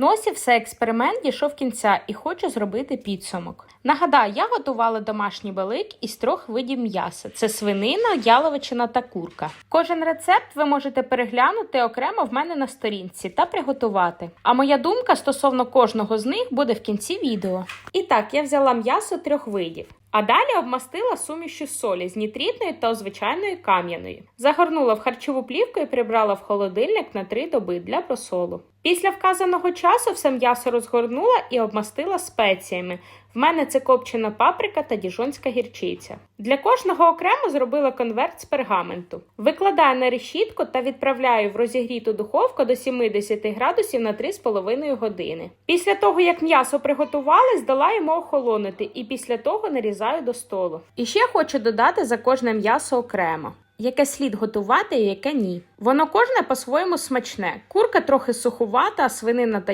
Ну ось і все, експеримент дійшов кінця і хочу зробити підсумок. Нагадаю, я готувала домашній балик із трьох видів м'яса: це свинина, яловичина та курка. Кожен рецепт ви можете переглянути окремо в мене на сторінці та приготувати. А моя думка стосовно кожного з них буде в кінці відео. І так, я взяла м'ясо трьох видів. А далі обмастила сумішю солі з нітритної та звичайної кам'яної. Загорнула в харчову плівку і прибрала в холодильник на 3 доби для просолу. Після вказаного часу все м'ясо розгорнула і обмастила спеціями. В мене це копчена паприка та діжонська гірчиця. Для кожного окремо зробила конверт з пергаменту. Викладаю на решітку та відправляю в розігріту духовку до 70 градусів на 3,5 години. Після того, як м'ясо приготували, здала йому охолонути і після того нарізаю до столу. І ще хочу додати за кожне м'ясо окремо. Яке слід готувати, і яке ні. Воно кожне по-своєму смачне. Курка трохи сухувата, а свинина та